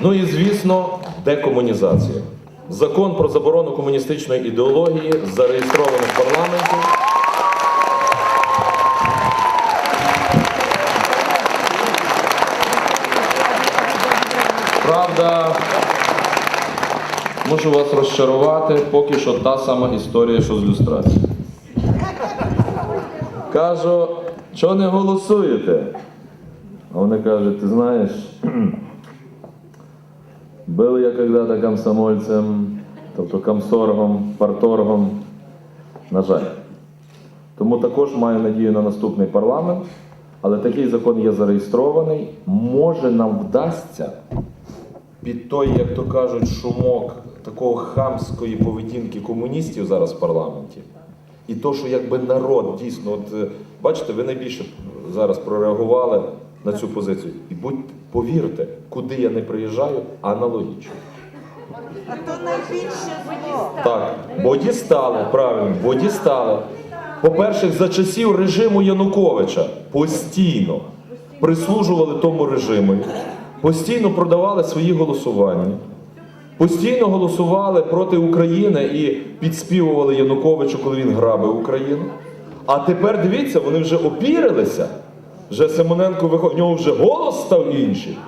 Ну і звісно, декомунізація. Закон про заборону комуністичної ідеології зареєстрований в парламенті. Правда, можу вас розчарувати, поки що та сама історія, що з люстрацією. Кажу, що не голосуєте? А вони кажуть, ти знаєш, был я когда-то комсомольцем, тобто комсоргом, парторгом. На жаль. Тому також маю надію на наступний парламент, але такий закон є зареєстрований. Може нам вдасться під той, як то кажуть, шумок такого хамської поведінки комуністів зараз в парламенті. І то, що якби народ дійсно, от е, бачите, ви найбільше зараз прореагували на цю позицію. І будь повірте, куди я не приїжджаю, аналогічно. А то найбільше зло. Так, бо дістали, правильно, бо дістали. По-перше, за часів режиму Януковича постійно прислужували тому режиму, постійно продавали свої голосування, постійно голосували проти України і підспівували Януковичу, коли він грабив Україну. А тепер дивіться, вони вже опірилися. Вже Симоненко виходить, в нього вже голос став інший.